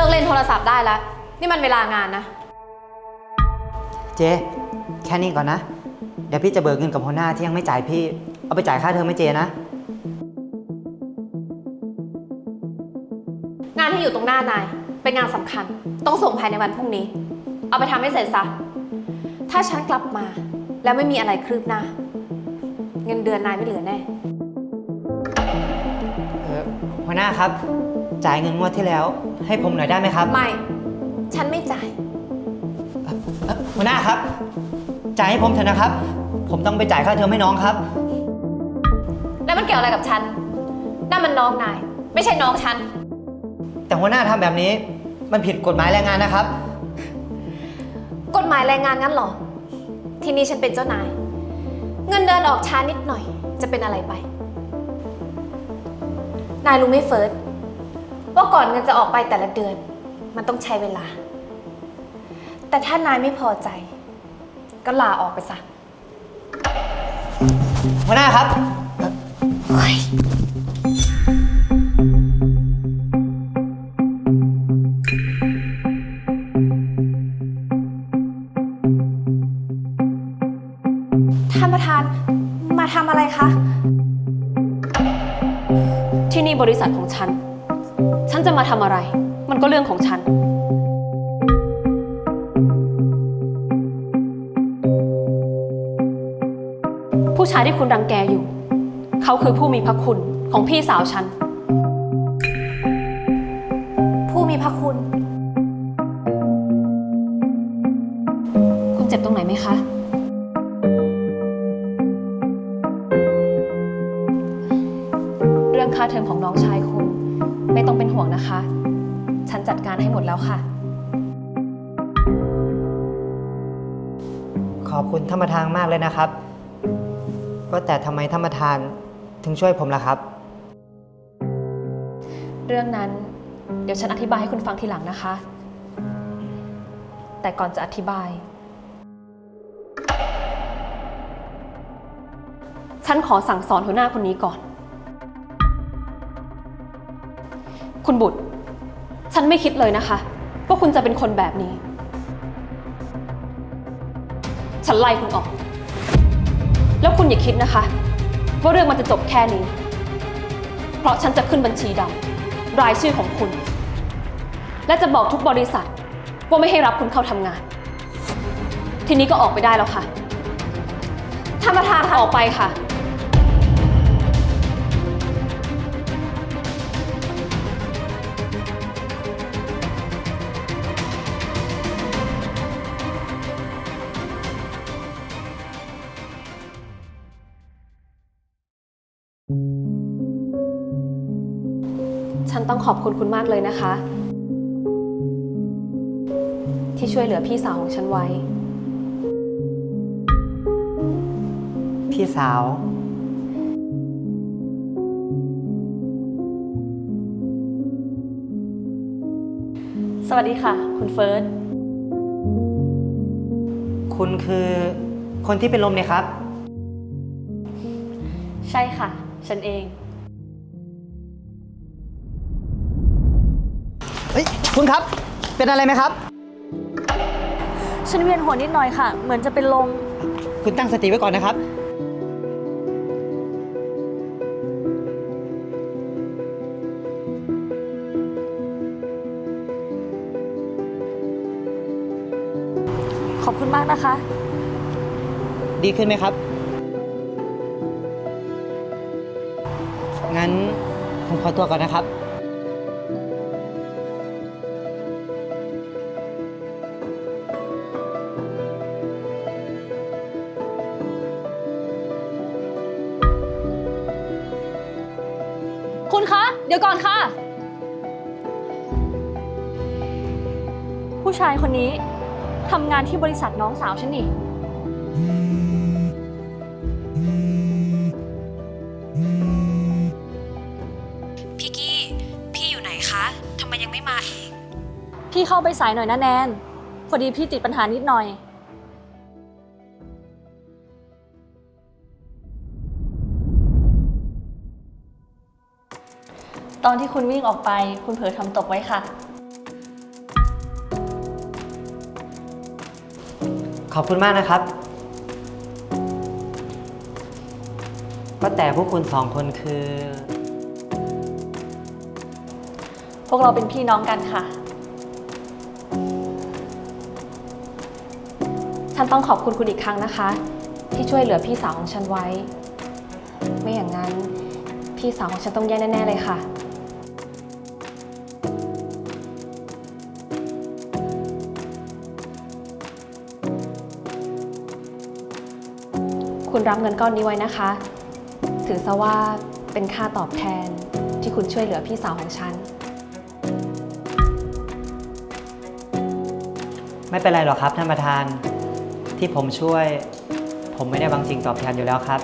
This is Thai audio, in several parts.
ลิกเล่นโทรศัพท์ได้แล้ว นี่มันเวลางานนะ เจ๊แค่นี้ก่อนนะ เดี๋ยวพี่จะเบิกเงินกับหัวหน้าที่ยังไม่จ่ายพี่ เอาไปจ่ายค่าเทอมให้เจนะ งานที่อยู่ตรงหน้านาย เป็นงานสำคัญ ต้องส่งภายในวันพรุ่งนี้ เอาไปทำให้เสร็จซะ ถ้าฉันกลับมา แล้วไม่มีอะไรคืบหน้า เงินเดือนนายไม่เหลือแน่ เออหัวหน้าครับ จ่ายเงินงวดที่แล้ว ให้ผมหน่อยได้ไหมครับ ไม่ ฉันไม่จ่าย เอ่อหัวหน้าครับ จ่ายให้ผมเถอะนะครับ ผมต้องไปจ่ายค่าเทอมให้น้องครับ แล้วมันเกี่ยวอะไรกับฉันนั่นมันน้องนาย ไม่ใช่น้องฉัน แต่หัวหน้าทำแบบนี้ มันผิดกฎหมายแรงงานนะครับ กฎหมายแรงงานงั้นเหรอ ที่นี่ฉันเป็นเจ้านาย เงินเดือนออกช้านิดหน่อย จะเป็นอะไรไป นายรู้ไหมเฟิร์ส ว่าก่อนเงินจะออกไปแต่ละเดือน มันต้องใช้เวลา แต่ถ้านายไม่พอใจ ก็ลาออกไปซะหัวหน้าครับท่านประธานมาทำอะไรคะ ที่นี่บริษัทของฉันฉั นจะมาทำอะไร มันก็เรื่องของฉัน ผู้ชายที่คุณรังแกอยู่ เขาคือผู้มีพระคุณของพี่สาวฉัน ผู้มีพระคุณ คุณเจ็บตรงไหนไหมคะ เรื่องค่าเทอมของน้องชาย ห่วงนะคะ ฉันจัดการให้หมดแล้วค่ะ ขอบคุณท่านประธานมากเลยนะครับ ว่าแต่ทำไมท่านประธานถึงช่วยผมล่ะครับ เรื่องนั้นเดี๋ยวฉันอธิบายให้คุณฟังทีหลังนะคะ แต่ก่อนจะอธิบาย ฉันขอสั่งสอนหัวหน้าคนนี้ก่อน คุณบุตร ฉันไม่คิดเลยนะคะ ว่าคุณจะเป็นคนแบบนี้ ฉันไล่คุณออก แล้วคุณอย่าคิดนะคะ ว่าเรื่องมันจะจบแค่นี้ เพราะฉันจะขึ้นบัญชีดำรายชื่อของคุณ และจะบอกทุกบริษัท ว่าไม่ให้รับคุณเข้าทำงาน ทีนี้ก็ออกไปได้แล้วค่ะท่านประธานออกไปค่ะ ฉันต้องขอบคุณคุณมากเลยนะคะ ที่ช่วยเหลือพี่สาวของฉันไว้ พี่สาว สวัสดีค่ะ คุณเฟิร์ส คุณคือคนที่เป็นลมเนี่ยครับ ใช่ค่ะ ฉันเอง เฮ้ยคุณครับ เป็นอะไรไหมครับ ฉันเวียนหัวนิดหน่อยค่ะ เหมือนจะเป็นลม คุณตั้งสติไว้ก่อนนะครับ ขอบคุณมากนะคะ ดีขึ้นไหมครับ งั้นผมขอตัวก่อนนะครับ คุณคะ เดี๋ยวก่อนค่ะ ผู้ชายคนนี้ทำงานที่บริษัทน้องสาวฉันนี่ พี่เข้าไปสายหน่อยนะแนน พอดีพี่ติดปัญหานิดหน่อย ตอนที่คุณวิ่งออกไปคุณเผลอทำตกไว้ค่ะ ขอบคุณมากนะครับก็แต่พวกคุณสองคนคือ พวกเราเป็นพี่น้องกันค่ะ ฉันต้องขอบคุณคุณอีกครั้งนะคะ ที่ช่วยเหลือพี่สาวของฉันไว้ ไม่อย่างนั้น พี่สาวของฉันต้องแย่แน่ๆเลยค่ะ คุณรับเงินก้อนนี้ไว้นะคะ ถือซะว่าเป็นค่าตอบแทนที่คุณช่วยเหลือพี่สาวของฉัน ไม่เป็นไรหรอกครับท่านประธาน ที่ผมช่วย ผมไม่ได้หวังสิ่งตอบแทนอยู่แล้วครับ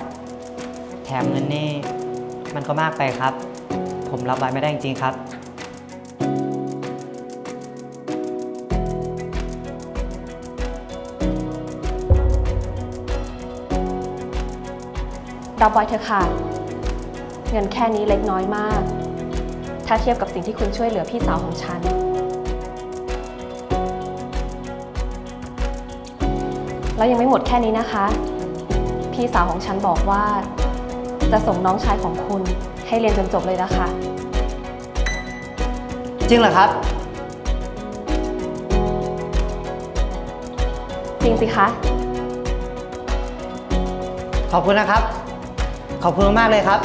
แถมเงินนี่มันก็มากไปครับ ผมรับไว้ไม่ได้จริงๆครับ รับไว้เถอะค่ะ เงินแค่นี้เล็กน้อยมาก ถ้าเทียบกับสิ่งที่คุณช่วยเหลือพี่สาวของฉัน แล้วยังไม่หมดแค่นี้นะคะ พี่สาวของฉันบอกว่า จะส่งน้องชายของคุณให้เรียนจนจบเลยนะคะ จริงเหรอครับ จริงสิคะ ขอบคุณนะครับ ขอบคุณมากๆเลยครับ